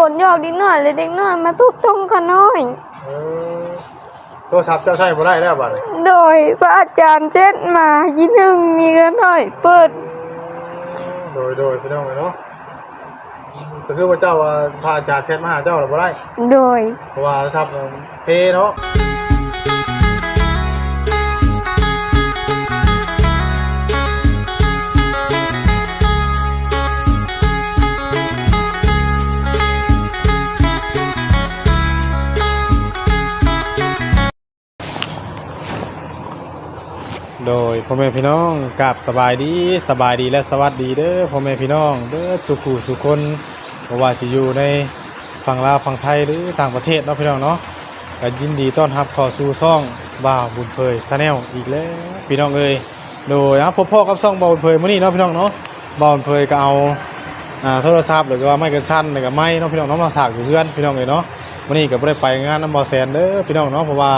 คนหยอกเด็กน้อยเลยเด็กน้อยมาทุบตรงขน้อยเออโทรศัพท์เจ้าใช้บ่ได้แล้วบัดนี้โดยพระอาจารย์เช็ดมายีหนึ่งมีขน้อย เปิดโดยโดยพี่น้องเนาะแต่คือว่าเจ้าว่าพระอาจารย์แชทมาหาเจ้าหรือบ่ได้โดย เพราะว่าทรัพย์มันเพเนาะ โดยพ่อแม่พี่น้องกับสบายดีสบายดีและสวัสดีเด้อพ่อแม่พี่น้อง เด้อสุขุสุคนบ่ว่าสิอยู่ในฝั่งลาวฝั่งไทยหรือต่างประเทศเนาะพี่น้องเนาะก็ยินดีต้อนรับเข้าสู่ซ่องบ่าวบุญเผยชาแนลอีกแล้วพี่น้องเอ้ยโดยอะพบพ่อกับซ่องบ่าวบุญเผยมื้อนี้เนาะพี่น้องเนาะบ่าวบุญเผยก็เอาอ่าโทรศัพท์หรือว่าไม้กันสั้นแล้วก็ไม้เนาะพี่น้องเนาะมาฝากอยู่เพื่อนพี่น้องเอ้ยเนาะมื้อนี้ก็บ่ได้ไปงานน้ำบ่อแซนเด้อพี่น้องเนาะเพราะว่า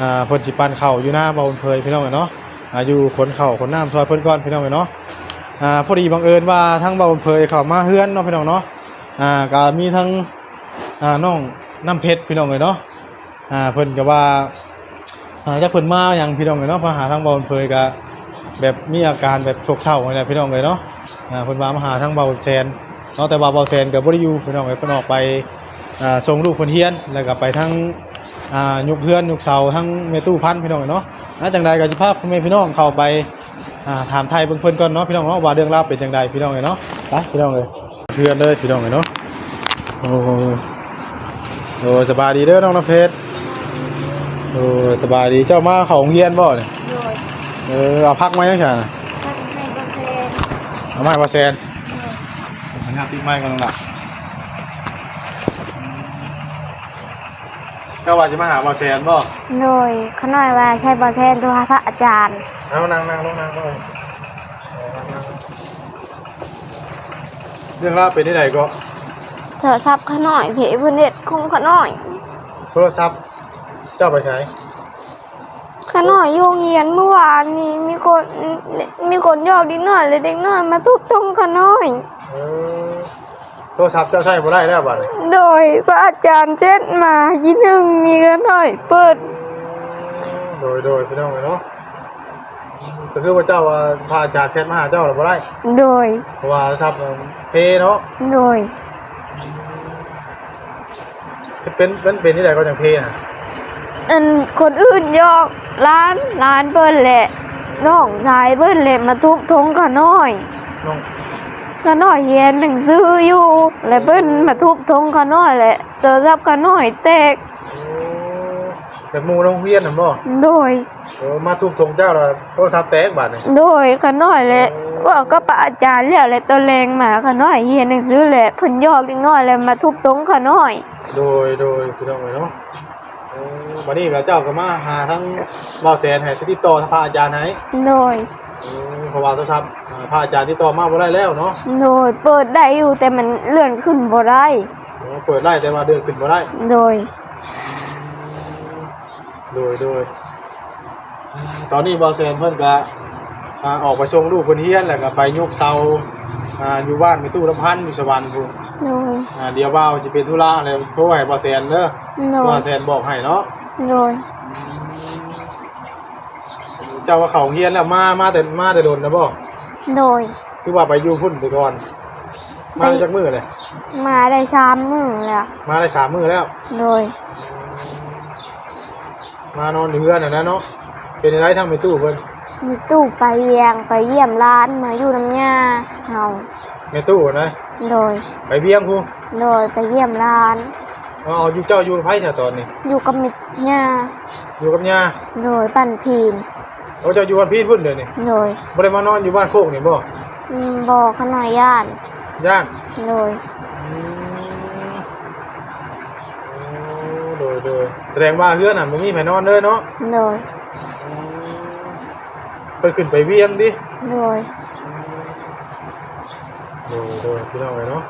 อ่าเพิ่นสิปันเข้าอยู่หน้าบ่าวบุญเผยพี่น้องเอ้ยเนาะ อายู่ขนเข่าขนน้ำซอยเพิ่นก้อนพี่น้องเนาะอ่าพอดีบังเอิญว่าทั้งบ่าวเพยเข้ามาเฮือนเนาะพี่น้องเนาะอ่าก็มีทั้งอ่าน้องน้ำเพชรพี่น้องเลยเนาะอ่าเพิ่นก็ว่าอ่าจะเพิ่นมาอย่างพี่น้องเลยเนาะมาหาทั้งบ่าวเพยก็แบบมีอาการแบบโศกเศร้าอะไรพี่น้องเลยเนาะอ่าเพิ่นมามาหาทั้งบ่าวแซนเนาะแต่ว่าบ่าวแซนก็บ่ได้อยู่พี่น้องเลยเพิ่นออกไปอ่าส่งลูกเพิ่นเฮียนแล้วก็ไปทั้ง อ่ายุกเฮือนยุกเสาทั้งเมตู้พันธุ์พี่น้องเอ้ยเนาะนะจังใดก็สิพาพ่อแม่พี่น้องเข้าไปอ่าถามไทยเบิ่งเพิ่นก่อนเนาะพี่น้องเนาะว่าเรื่องราวเป็นจังใดพี่น้องเอ้ยเนาะไปพี่น้องเอ้ยเพื่อนเลยพี่น้องเอ้ยเนาะโอ้โหโอ้สบายดีเด้อน้องน้ำเพชรโอ้สบายดีเจ้ามาเข้าโรงเรียนบ่เนี่ยโดยเออเอาพักมาจังซั่นน่ะท่านให้เปอร์เซ็นต์เอาไม้มาแซนมันหักติ๊กไม้ก่อนน้องล่ะ เจ้าว่าจะมาหาบ่แซนบ่โดยขน้อยว่าใช่เปอร์เซ็นต์ตัวพระอาจารย์เอานั่งนั่งลงนั่งลงเรื่องราวเป็นที่ไหนก็เจอซับขน้อยเพเพื่นเด็ดคงขน้อยโทรศัพท์เจ้าไปใช้ขน้อยโยงเยียนเมื่อวานนี้มีคนมีคนหยอกเด็กน้อยเลยเด็กน้อยมาทุบตรงขน้อยเออโท รศัพท์เจ้าใช้บ่ได้แล้วบัดนี้โดยพระอาจารย์เช็ดมายีหนึ่งมีขน้อย เปิด โดยโดยพี่น้องเนาะแต่คือว่าเจ้าว่าพระอาจารย์แชทมาหาเจ้าหรือบ่ได้โดย เพราะว่าโทรศัพท์มันเพเนาะโดย เป็นเป็นเป็นที่ไหนก็จังเพน่ะอันคนอื่นหยอกร้านร้านเปิ้นแหละน้องชายเปิ้นแหละมาทุบทงขน้อยน้อง ขน้อยเฮียนหนังสืออยู่ และเปิ้นมาทุบทงขน้อยแหละโทรศัพท์ขน้อยแตกโอ้แบบหมู่โรงเรียนน่ะบ่โดยเออมาทุบทงเจ้าแล้วโทรศัพท์แตกบัดนี้โดยขน้อยแหละว่าก็ปะอาจารย์แล้วแหละตัวแรงมาขน้อยเฮียนหนังสือแหละเพิ่นหยอกเด็กน้อยแล้วมาทุบทงขน้อย โดยโดยพี่น้องเนาะเออบัดนี้แล้วเจ้าก็มาหาทั้งบ่าวแสนให้ติดต่อพระอาจารย์ให้โดย เออเพราะว่าโทรศัพท์อ่าพระอาจารย์ติดต่อมาบ่ได้แล้วเนาะโดยเปิดได้อยู่แต่มันเลื่อนขึ้นบ่ได้ เออเปิดได้แต่ว่าเดินขึ้นบ่ได้ โดย โดยโดยตอนนี้บอลเซนเพิ่นก็อ่าออกไปส่งลูกคนเฮียนแล้วก็ไปยกเสาอ่าอยู่บ้านมีตู้ลำพันธ์อยู่สวรรค์พุ่นโดย อ่าเดี๋ยวว่าวสิเป็นธุระแล้วโทรให้บอลเซนเด้อโดบอยลเซนบอกให้เนาะโดยเจ้าว่าเขาเฮียนแล้วมามาแต่มาแต่โดนนะบ่โดย คือว่าไปอยู่พุ่นไปก่อน มาได้ จากมือเลย มาได้สามมื้อแล้ว มาได้สามมือแล้ว โดย มานอนอยู่เรือนน่ะนะเนาะเป็นอะไรทำในตู้เพิ่นมีตู้ไปเวียงไปเยี่ยมร้านมาอยู่น้ำยาเฮาในตู้นะโดย ไปเบี้ยงพูโดยไปเยี่ยมร้าน เอาเอาอยู่เจ้าอยู่ไผแถวตอนนี้ อยู่กับมิตรยาอยู่กับย่าโดยปั่นพีน เอาเจ้าอยู่บ้านพี่พุ่นเดี๋ยวนี้โดยบ่ได้มานอนอยู่บ้านโคกนี่บ่อืมบอกขน่อยย่านย่านโดยโดยโดยแสดงว่าเฮือนน่ะบ่มีไผนอนเลยเนาะโดยเพิ่นขึ้นไปเวียงดิ โดยโดยโดยพี่น้องเอ้ยเนาะ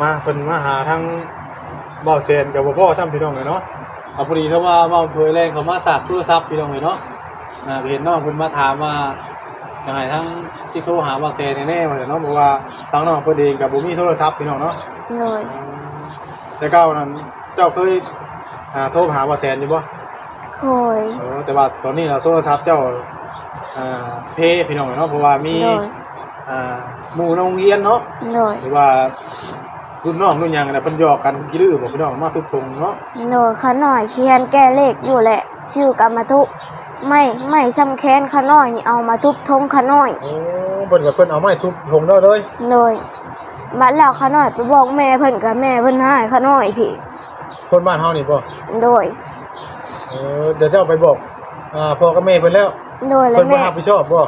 มาเพิ่นมาหาทางบ่าวแซนกับบ่พ่อซ้ำพี่น้องเอ้ยเนาะเอาพอดีถ้าว่าบ่าวเผยแรงเขามาสากโทรศัพท์พี่น้องเอ้ยเนาะ น่าเห็นน้องเพิ่นมาถามว่าจังไดทั้งที่โทรหาบ่าวแซนแน่ๆว่าเนาะบอกว่าทางน้องเพิ่นเองก็บ่มีโทรศัพท์พี่น้องเนาะโดยแต่เก้านั้นเจ้าเคยอ่าโทรหาว่าแสนอยู่บ่เคยเออแต่ว่าตอนนี้เราโทรศัพท์เจ้าอ่าเพย์พี่น้องเนาะเพราะว่ามีโดยอ่าหมู่โรงเรียนเนาะโดยหรือว่ารุ่นน้องรุ่นหยังน่ะเพิ่นหยอกกันกี่ดื้อบ่พี่น้องมาทุกทงเนาะโดยขาน้อยเขียนแก้เลขอยู่แหละ ชื่อกรรมทุ ไม่ไม่ซ้ำแค้นขาน้อยนี่เอามาทุบทงขาน้อยโอ้เพิ่นก็เพิ่นเอาไม้ทุบทงเด้อเลยโดยบัดแล้วขาน้อยไปบอกแม่เพิ่นกับแม่เพิ่นให้ขาน้อยพี่คนบ้านเฮานี่บ่โดยเออเดี๋ยวเจ้าไปบอกอ่าพ่อกับแม่เพิ่นแล้วโดยแล้เพิ่วนบ่แม่รับผิดชอบบ่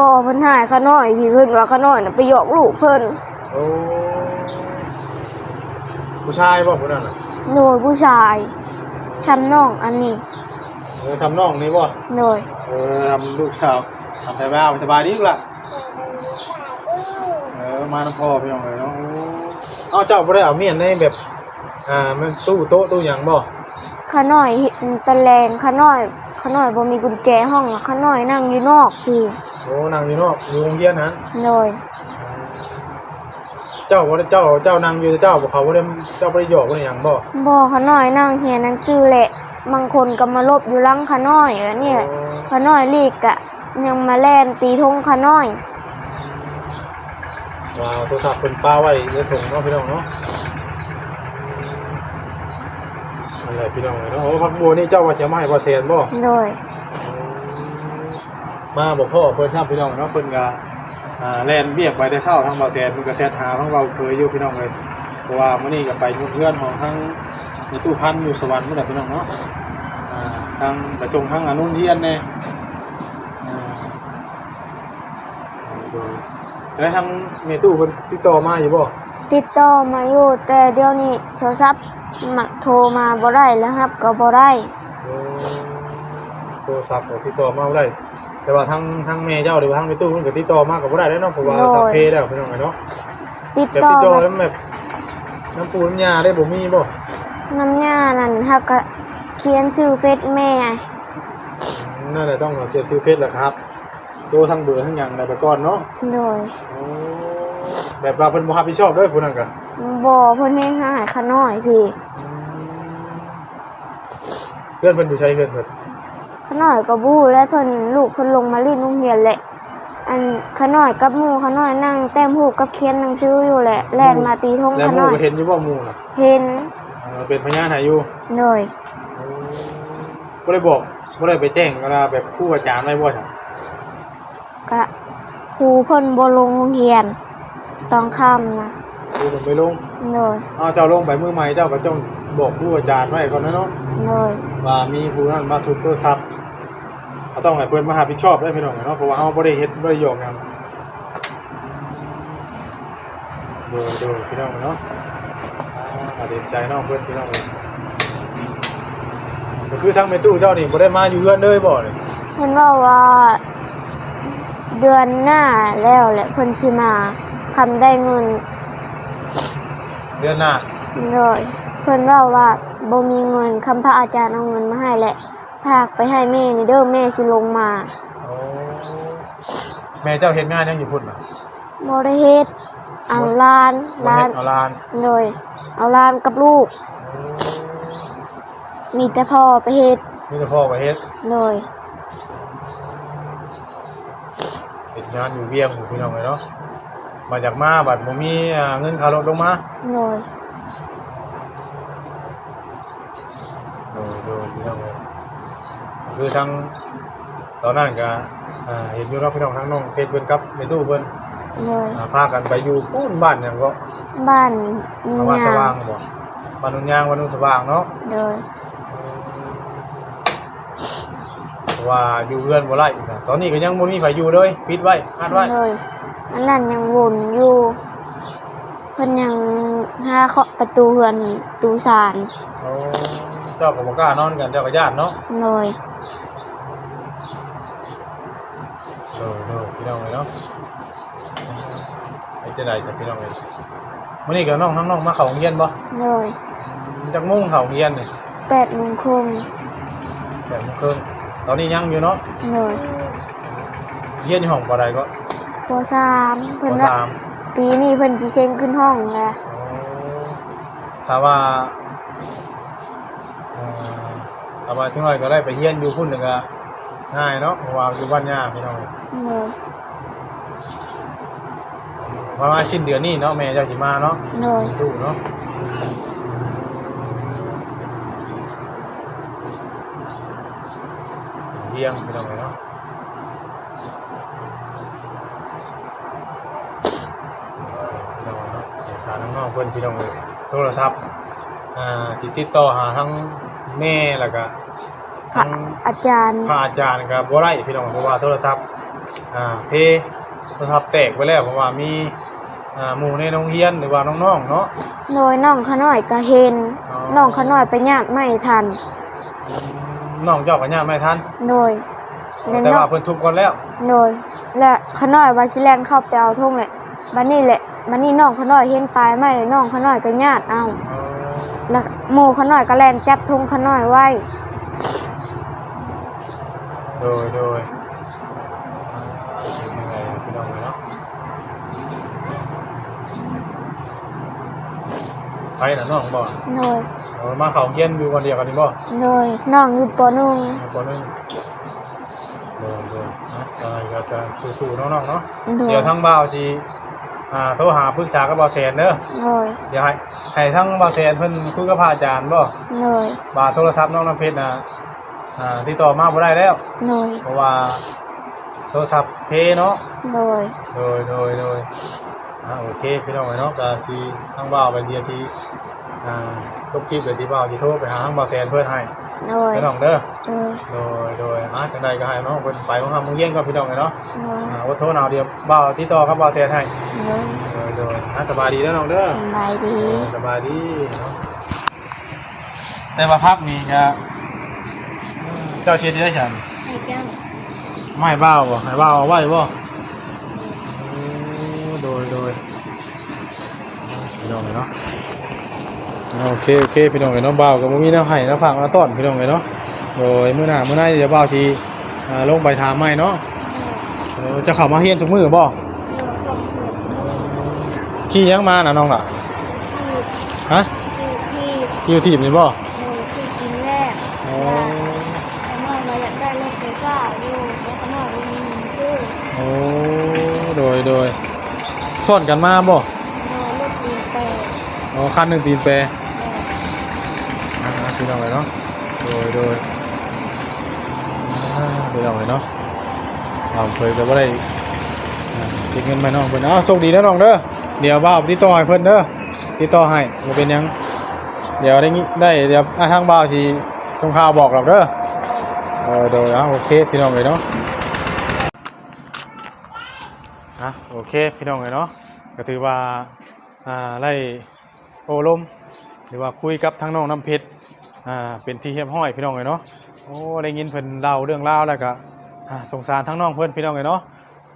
บอกเพิ่นให้ขาน้อยพี่เพิ่นว่าขาน้อยน่ะไปหยอกลูกเพิ่นโอ้ผู้ชายบ่ผู้นั้นน่ะโดยผู้ชายช้ำน้องอันนี้ เออทำน้องนี่บ่โดยเออทำลูกสาวทำไปบ้าสบายดีลูกล่ะเออมาน้ำพ่อพี่น้องเลยเนาะโอ้เอาเจ้าบ่ได้เอาเมียนในแบบอ่ามันตู้โต๊ะตู้หยังบ่ขาน้อยเห็นตะแลงขาน้อยขาน้อยบ่มีกุญแจห้องอะขาน้อยนั่งอยู่นอกพี่โอ้นั่งอยู่นอกอยู่โรงเรียนนั้นโดยเจ้าบ่ได้เจ้าเจ้านั่งอยู่แต่เจ้าบ่เขาบ่ได้เจ้าบ่ได้หยอกบ่ได้หยังบ่บ่ขาน้อยนั่งเฮียนหนังสือแหละ บางคนก็มาลบอยู่หลังขาน้อยเออเนี่ยขาน้อยลีกอะยังมาแล่นตีธงขาน้อยว้าวโทรศัพท์เพิ่นป้าไว้ในถุงเนาะพี่น้องเนาะนั่นแหละพี่น้องเนาะโอ้พักบัวนี่เจ้าว่าจะมาให้บ่แซนบ่โดยมาบอกพ่อเพิ่นครับพี่น้องเนาะเพิ่นก็อ่าแล่นเบียกไปแต่เช้าทั้งเบาแซนเพิ่นก็แชทหาทั้งเบาเคยอยู่พี่น้องเลยเพราะว่ามื้อนี้ก็ไปยุ่งเพื่อนของทั้ง ในตู้พันอยู่สวรรค์มื้อน่ะพี่น้องเนาะอ่าทางประชงทั้งอนุเรียนแน่อ่าแล้วทางเมตู้เพิ่นติดต่อมาอยู่บ่ติดต่อมาอยู่แต่เดี๋ยวนี้โทรศัพท์มาโทรมาบ่ได้แล้วครับ ก็บ่ได้โอ้โทรศัพท์ก็ติดต่อมาบ่ได้ แต่ว่าทางทางแม่เจ้าหรือว่าทางเมตู้เพิ่นก็ติดต่อมาก็บ่ได้แล้วเนาะเพราะว่าโดยสัพเพแล้วพี่น้องเนาะติดแบบต่อติดต่อมาแล้วแบบน้ำปูน้ำยาได้บ่มีบ่ น้ำยานั่นฮักก็เขียนชื่อเฟซแม่ น่าจะต้องเอาเขียนชื่อเพจแหละครับโตทั้งเบอร์ทั้งหยังได้ไปก่อนเนาะโดยโอ้แบบว่าเพิ่นบ่รับผิดชอบด้วยผู้นั้นก็บ่เพิ่นให้หาขาน้อยพี่เพื่อนเพิ่นอยู่ใช้เพื่อนเพิ่นขาน้อยก็บฮูและเพิ่นลูกเพิ่นลงมาเรียนโรงเรียนแหละ อันขาน้อยกับหมู่ขาน้อยนั่งแต้มรูปกับเขียนหนังสืออยู่แหละแล่นมาตีธงแล้วขาหมู่น้อย ก็เห็นอยู่บ่หมู่น่ะเห็นเออเป็นพยานให้อยู่เลยบ่ได้บอกบ่ได้ไปแจ้งเวลาแบบครูอาจารย์ไว้บ่จ้ะก็ครูเพิ่นบ่ลงโรงเรียนต้องค่ำนะครูเพิ่นไปลงเลยอ้าวเจ้าลงไปมือใหม่เจ้าก็ต้องบอกครูอาจารย์ไว้ก่อนนะเนาะเลยว่ามีผู้นั้นมาทุบโทรศัพท์เขาต้องให้เพิ่นมารับผิดชอบได้พี่น้องเนาะเพราะว่าเฮาบ่ได้เฮ็ดบ่ได้หยอกหยังโดยโดยพี่น้องเนาะอ่า เด็นใจน้องเพิ่นพี่น้องเอ้ยก็คือทั้งแม่ตู้เจ้านี่บ่ได้มาอยู่เรือนเลยบ่เนี่ยเพิ่นว่าว่า เดือนหน้าแล้วแหละเพิ่นสิมาทำได้เงินเดือนหน้าเลยเพิ่นว่าว่าบ่มีเงินคำพระอาจารย์เอาเงินมาให้แหละพากไปให้แม่นี่เด้อแม่สิลงมาโอ้แม่เจ้าเฮ็ดงานยังอยู่พุ่นน่ะบ่ได้เฮ็ดเอาหลานบ่หลาเฮ็นดเอาลานเลย เอาหลานกับลูก มีแต่พ่อไปเฮ็ดมีแต่พ่อก็เฮ็ดเลยเฮ็ดงานอยู่เวียงอยู่พี่น้องเอ้ยเนาะมาจากมาบัดบ่มีอ่าเงินค่ารถลงมาเลยโดยโดยพี่น้องเอ้ยคือทั้งตอนนั้นก็อ่าเห็นอยู่เนาะพี่น้องทั้งน้องเพชรเพิ่นกับแม่ตู้เพิ่น เลยอ่าพากันไปอยู่ปูนบ้านหยังก็บ้านนิบ้านยาสว่างบ่บ้านนุ่นยางบ้านนุ่นสว่างเนาะเลยเพราะว่าอยู่เรือนบ่ไล่นะตอนนี้ก็ยังบ่มีไผอยู่เลยปิดไว้อัดไว้เลยอันนั้นยังวนอยู่เพิ่นยังหาเคาะประตูเฮือนประตูศาลโอ้เจ้าก็บ่กล้านอนกันเจ้าก็ญาติเนาะเลยเออเออพี่น้องเลยเนาะ ไอ้เจะได้จ้ะพี่น้องเลยมื้อนี้ก็น้องน้องๆมาเข้าโรงเรียนบ่เลยจักโมงเข้าโรงเรียนนี่แปดโมงครึ่งแบบโมงครึ่งตอนนี้ยังอยู่เนาะเลยเรียนอยู่ห้องบ่ได้ก็ปสามปเพิ่นว่าสามปีนี้เพิ่นสิเซ็นขึ้นห้องแล้วโอ้ถ้าว่าเอ่อถ้าว่าจังหน่อยก็ได้ไปเฮียนอยู่พุ่นนึงก็ง่ายเนาะเพราะว่าอยู่บ้านย่าพี่น้อง โดย เพราะว่าสิ้นเดือนนี้เนาะแม่เจ้าสิมาเนาะโดยดูเนาะเที่ยงพี่น้องเนาะพี่น้องเนาะเอกสารทั้งนอกเพิ่นพี่น้องเลยโทรศัพท์อ่าสิติดต่อหาทั้งแม่แล้วก็พระทั้งอาจารย์ พระอาจารย์กับบ่ได้พี่น้องเพราะว่าโทรศัพท์อ่าเพ โทรศัพท์แตกไปแล้วเพราะว่ามีอ่าหมู่ในโรงเรียนหรือว่าน้องๆเนาะ โดยน้องขน้อยก็เห็นอ๋อ น้องขน้อยไปญาติไม่ทัน น้องเจ้ากับญาติไม่ทันโดยและแต่น้อว่างเพิ่นทุบก่อนแล้วโดย และขน้อยวาชิแลนเข้าไปเอาทุ่งเลยบัดนี้แหละบัดนี้น้องขน้อยเห็นปลายไม้เลยน้องขน้อยก็ญาติเอาแล้วหมู่ขน้อยก็แล่นจับทุ่งขน้อยไว้โดยโดยเป็นยังไงพี่น้องเนาะ ไปน่ะน้องบ่โดยเอามาเขาเฮียนอยู่คนเดียวกันนี่บ่โดยน้องอยู่ปหนึ่งเอาคนหนึงโดยโดยนะตอนนี้ก็จะสู้ๆน้องๆเนาะโดยเดี๋ยวทั้งบ่าวสิอ่าโทรหาปรึกษากับบ่าวแสนเด้อโดยเดี๋ยวให้ให้ทั้งบ่าวแสนเพิ่นคุยกับพระอาจารย์บ่โดยบาโทรศัพท์น้องน้ำเพชรน่ะอ่าติดต่อมาบ่ได้แล้ว โดยเพราะว่าโทรศัพท์เพเนาะโดย โดยโดยโดย อ่าโอเคพี่น้องเนาะก็ที่ทั้งบ่าวไปเดียวที่อ่าลบคลิปเดี๋ยวที่บ่าวที่โทรไปหาทั้งบ่าวแสนเพื่อนให้โดยพี่น้องเด้อโดยโดยโดยอ่าจังใดก็ให้น้องเพิ่นไปของทำมึงเยี่ยงก็พี่น้องเลยเนาะโดยอ่าอดทนเอาเดี๋ยวบ่าวติดต่อกับบ่าวแสนให้โดยโดยโดยอ่าสบายดีเด้อน้องเด้อสบายดีสบายดีเนาะแต่ว่าพักนี้ก็อืมเจ้าเชียร์ที่ได้ฉันให้เจ้าไม่บ้าวบ่ให้บ้าวเอาไว้บ่โอ้ โดยโดยพี่น้องเลยเนาะโอเคโอเคพี่น้องเลยเนาะบ้าวกับบ่มีแนวให้แนวฝากมาต้อนพี่น้องเลยเนาะโดยมื้อหน้ามื้อหน้าเดี๋ยวบ้าวสิอ่าลงไปถามใหม่เนาะเออจะเข้ามาเฮียนทุกมื้อบ่ขี่ยังมาน่ะน้องล่ะฮะที่ขี่อยู่ทีมนี่บ่ที่กินแรกอ๋อขนอยเราอยากได้รถไฟฟ้าอยู่แล้วขนอยมีเงินชื่อโอ้โดยโดย สอนกันมาบ่รถตีนแปดอ๋อคันหนึงตีนแปรอ่าพี่น้องเลยเนาะโดยโดยอ่าพี่น้องเลยเนาะเราเคยก็บ่ได้อ่าเก็บเงินไปน้องเพิ่นอ้าวโชคดีนะน้องเด้อเดี๋ยวบ่าวติดต่อให้เพิ่นเด้อติดต่อให้บ่เป็นหยัง เดี๋ยวได้งี้ได้เดี๋ยวอ่าทางบ่าวสิส่งข่าวบอกเราเด้อเออโดยอะโอเคพี่น้องเลยเนาะ อะโอเคพี่น้องเลยเนาะก็ถือว่าอ่าไล่โอลมหรือว่าคุยกับทั้งน้องน้ำเพชรอ่าเป็นที่เฮียบห้อยพี่น้องเลยเนาะโอ้ได้ยินเพิ่นเล่าเรื่องเล่าแล้วก็อ่าสงสารทั้งน้องเพิ่นพี่น้องเลยเนาะ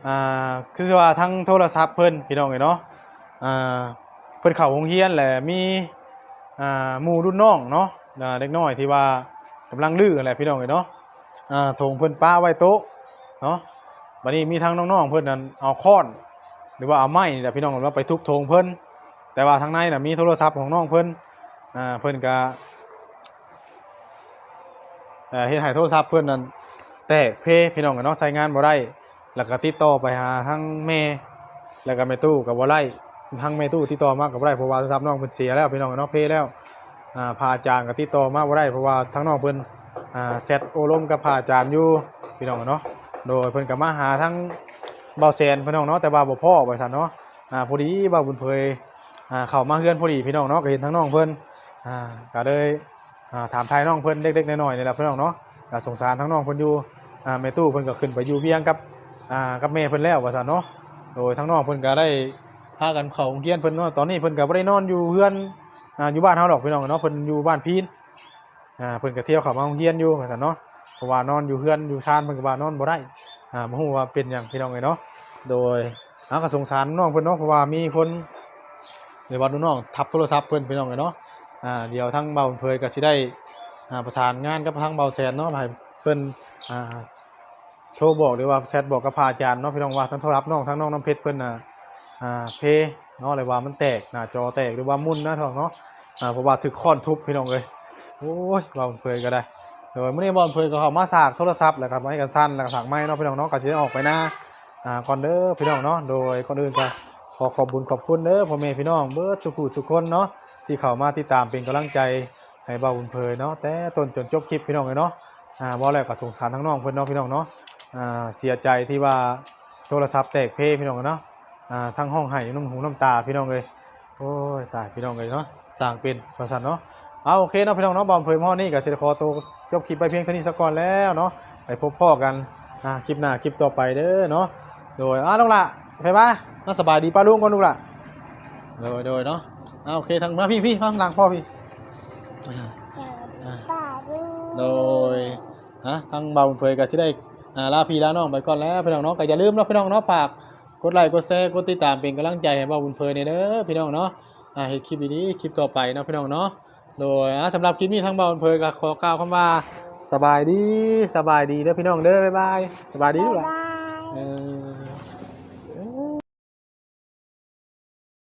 อ่าคือว่าทั้งโทรศัพท์เพิ่นพี่น้องเลยเนาะอ่าเพิ่นเข้าโรงเรียนแหละมีอ่าหมู่รุ่นน้องเนาะเด็กน้อยที่ว่ากำลังลื้ออะไรพี่น้องเลยเนาะอ่าถงเพิ่นป้าไว้โต๊ะเนาะ บัดนี้มีทั้งน้องๆเพิ่นนั่นเอาค้อน หรือว่าเอาไม้นี่แหละพี่น้องว่าไปทุบธงเพิ่นแต่ว่าทางในน่ะมีโทรศัพท์ของน้องเพิ่นอ่าเพิ่นก็เฮ็ดให้โทรศัพท์เพิ่นนั่นแตกเพพี่น้องก็เนาะใช้งานบ่ได้แล้วก็ติดต่อไปหาทั้งแม่แล้วก็แม่ตู้ก็บ่ได้ทั้งแม่ตู้ติดต่อมาก็บ่ได้เพราะว่าโทรศัพท์น้องเพิ่นเสียแล้วพี่น้องก็เนาะเพแล้วอ่าพระอาจารย์ก็ติดต่อมาบ่ได้เพราะว่าทั้งน้องเพิ่นอ่าแซดโอลมกับพระอาจารย์อยู่พี่น้องก็เนาะ โดยเพิ่นก็มาหาทั้งเบาแซนพี่น้องเนาะแต่ว่าบ่พ่อว่าซั่นเนาะอ่าพอดีบ่าวบุญเพยอ่าเข้ามาเฮือนพอดีพี่น้องเนาะก็เห็นทั้งน้องเพิ่นอ่าก็เลยอ่าถามทายน้องเพิ่นเล็กๆน้อยๆนี่แหละพี่น้องเนาะก็สงสารทั้งน้องเพิ่นอยู่อ่าแม่ตู้เพิ่นก็ขึ้นไปอยู่เวียงกับอ่ากับแม่เพิ่นแล้วว่าซั่นเนาะโดยทั้งน้องเพิ่นก็ได้พากันเข้าโรงเรียนเพิ่นเนาะตอนนี้เพิ่นก็บ่ได้นอนอยู่เฮือนอ่าอยู่บ้านเฮาดอกพี่น้องเนาะเพิ่นอยู่บ้านพีนอ่าเพิ่นก็เที่ยวเข้ามาโรงเรียนอยู่ว่าซั่นเนาะ เพราะว่านอนอยู่เฮือนอยู่ชานเพิ่นก็ว่านอนบ่ได้อ่าบ่ฮู้ว่าเป็นหยังพี่น้องเอ้ยเนาะโดยอาก็สงสารน้องเพิ่นเนาะเพราะว่ามีคนหรือว่าน้องทับโทรศัพท์เพิ่นพี่น้องเลยเนาะอ่าเดี๋ยวทั้งเบาเพยก็สิได้อ่าประสานงานกับทางเบาแสนเนาะให้เพิ่นอ่าโทรบอกหรือว่าแชทบอกกับพระอาจารย์เนาะพี่น้องว่าทั้งโทรศัพท์น้องทั้งน้องน้ำเพชรเพิ่นน่ะอ่าเพเนาะเลยว่ามันแตกหน้าจอแตกหรือว่ามุนนะท้องเนาะอ่าเพราะว่าถึกค้อนทุบพี่น้องเลยโอ้ยบ่าเพยก็ได้ โดยมื้อนี้บ่าวเพยก็เขามาสากโทรศัพท์แหละครับมาให้กันสั้นแล้วก็สากไม้เนาะพี่น้องเนาะก็สิได้ออกไปหน้าอ่าก่อนเด้อพี่น้องเนาะโดยก่อนอื่นก็ขอขอบคุญขอบคุณเด้อพ่อแม่พี่น้องเบิดสุขุสุขคนเนาะที่เข้ามาติดตามเป็นกำลังใจให้บ่าวบุญเพยเนาะแต่ต้นจนจบคลิปพี่น้องเลยเนาะอ่าบ่แล้วก็สงสารทั้งน้องเพิ่นเนาะพี่น้องเนาะอ่าเสียใจที่ว่าโทรศัพท์แตกเพพี่น้องเนาะอ่าทั้งห้องไห้น้ำหูน้ำตาพี่น้องเลยโอ้ยตายพี่น้องเลยเนาะสร้างเป็นประสันเนาะเอาโอเคเนาะพี่น้องเนาะบอลเผยพ่อนี่กับเซตคอตัว จบคลิปไปเพียงเท่านี้สักก่อนแล้วเนาะไปพบพ่อกันอ่าคลิปหน้าคลิปต่อไปเด้อเนาะโดยอ่าลูกละไปบ้าน่าสบายดีป้าลุงก่อนลูกละโดยโดยเนาะอ่าโอเคทางมาพี่พี่ข้างหลังพ่อพี่โดยฮะทางเบาเผยก็สิได้อ่าลาพี่ลาน้องไปก่อนแล้วพี่น้องเนาะก็อย่าลืมเนาะพี่น้องเนาะฝากกดไลค์กดแชร์กดติดตามเป็นกำลังใจให้เบาบุญเพยในเด้อพี่น้องเนาะอ่าเฮ็ดคลิปดีๆคลิปต่อไปเนาะพี่น้องเนาะ โดยอ่าสำหรับคลิปนี้ทางเบาบุญเพยก็ขอกล่าวคำว่าสบายดีสบายดีเด้อพี่น้องเด้อบ๊ายบายสบายดีลูกหลานบายเออ